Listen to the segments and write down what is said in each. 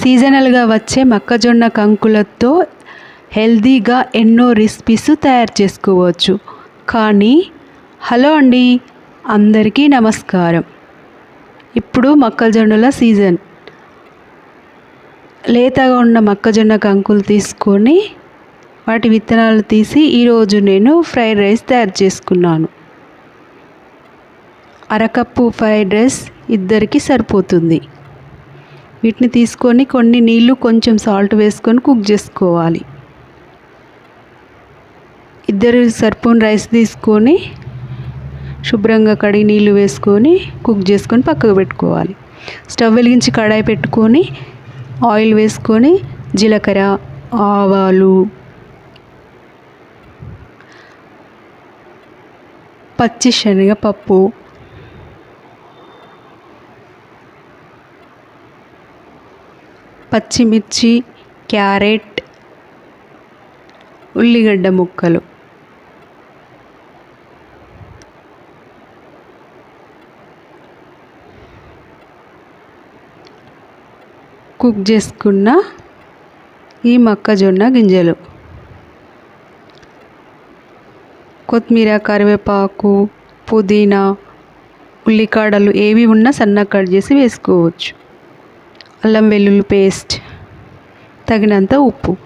సీజనల్గా వచ్చే మొక్కజొన్న కంకులతో హెల్తీగా ఎన్నో రెసిపీస్ తయారు చేసుకోవచ్చు. కానీ హలో అండి అందరికీ నమస్కారం. ఇప్పుడు మొక్కజొన్నల సీజన్. లేతగా ఉన్న మొక్కజొన్న కంకులు తీసుకొని వాటి విత్తనాలు తీసి ఈరోజు నేను ఫ్రైడ్ రైస్ తయారు చేసుకున్నాను. అరకప్పు ఫ్రైడ్ రైస్ ఇద్దరికి సరిపోతుంది. వీటిని తీసుకొని కొన్ని నీళ్ళు కొంచెం సాల్ట్ వేసుకొని కుక్ చేసుకోవాలి. ఇద్దరు సర్పూన్ రైస్ తీసుకొని శుభ్రంగా కడిగి నీళ్ళు వేసుకొని కుక్ చేసుకొని పక్కకు పెట్టుకోవాలి. స్టవ్ వెలిగించి కడాయి పెట్టుకొని ఆయిల్ వేసుకొని జీలకర్ర ఆవాలు పచ్చి శనగపప్పు పచ్చిమిర్చి క్యారెట్ ఉల్లిగడ్డ ముక్కలు. కుక్ చేసుకున్న ఈ మొక్కజొన్న గింజలు. కొత్తిమీర కరివేపాకు పుదీనా ఉల్లికాడలు ఏవి ఉన్నా సన్నగా కట్ చేసి వేసుకోవచ్చు. అల్లం వెల్లుల్లి పేస్ట్ తగినంత ఉప్పు.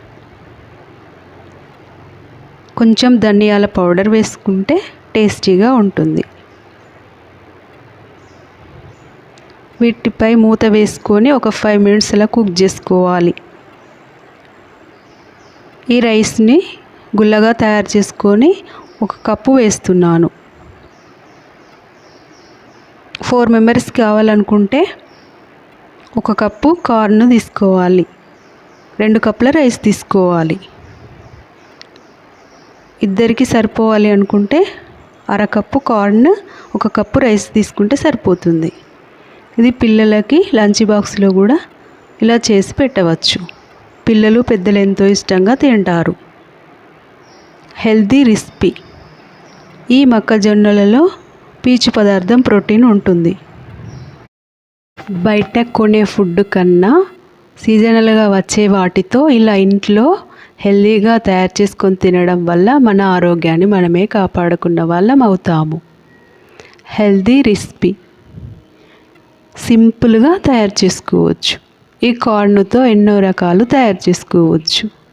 కొంచెం ధనియాల పౌడర్ వేసుకుంటే టేస్టీగా ఉంటుంది. వీటిపై మూత వేసుకొని ఒక ఫైవ్ మినిట్స్ అలా కుక్ చేసుకోవాలి. ఈ రైస్ని గుల్లగా తయారు చేసుకొని ఒక కప్పు వేస్తున్నాను. ఫోర్ మెంబర్స్ కావాలనుకుంటే ఒక కప్పు కార్న్ తీసుకోవాలి. రెండు కప్పుల రైస్ తీసుకోవాలి. ఇద్దరికి సరిపోవాలి అనుకుంటే అరకప్పు కార్న్ ఒక కప్పు రైస్ తీసుకుంటే సరిపోతుంది. ఇది పిల్లలకి లంచ్ బాక్స్లో కూడా ఇలా చేసి పెట్టవచ్చు. పిల్లలు పెద్దలు ఎంతో ఇష్టంగా తింటారు. Healthy recipe. ఈ మొక్కజొన్నలలో పీచు పదార్థం ప్రోటీన్ ఉంటుంది. బయట కొనే ఫుడ్ కన్నా సీజనల్గా వచ్చే వాటితో ఇలా ఇంట్లో హెల్తీగా తయారు చేసుకొని తినడం వల్ల మన ఆరోగ్యాన్ని మనమే కాపాడుకున్న వాళ్ళం అవుతాము. Healthy recipe. సింపుల్గా తయారు చేసుకోవచ్చు. ఈ కార్న్తో ఎన్నో రకాలు తయారు చేసుకోవచ్చు.